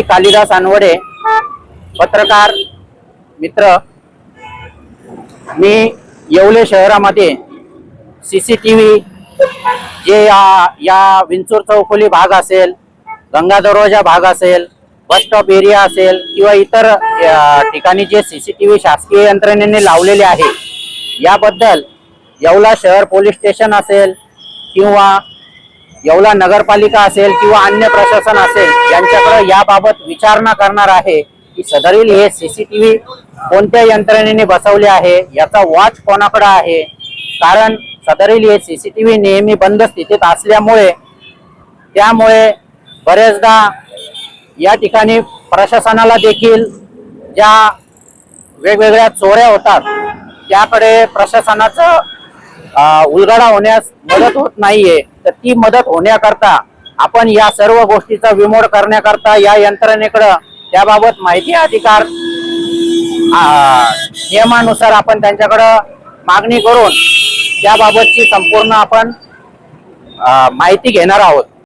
मी कालिदास अनवडे पत्रकार मित्र. मी येवले शहरामध्ये C C T V J या या विंचूर चौफुली भाग असेल गंगा दरवाजा भाग असेल बस स्टॉप एरिया असेल किंवा इतर ठिकाणी जे सी सी टी व्ही शासकीय यंत्रणेने लावलेले आहे याबद्दल येवला शहर पोलीस स्टेशन असेल किंवा येवला नगरपालिका असेल किंवा अन्य प्रशासन असेल यांच्याकडे याबाबत विचारणा करणार आहे. की सदरील हे सीसीटीव्ही कोणत्या यंत्रणेने बसवले आहे याचा वॉच कोणाकडे आहे? कारण सदरील हे सीसीटीव्ही नेहमी बंद स्थितीत असल्यामुळे त्यामुळे बरेचदा या ठिकाणी प्रशासनाला देखील ज्या वेगवेगळ्या चोऱ्या होतात त्याकडे प्रशासनाचं उलगडा होण्यास मदत होत नाहीये. तर ती मदत होण्याकरता आपण या सर्व गोष्टीचा विमोड करण्याकरता या यंत्रणेकडं त्याबाबत माहिती अधिकार नियमानुसार आपण त्यांच्याकडं मागणी करून त्याबाबतची संपूर्ण आपण माहिती घेणार आहोत.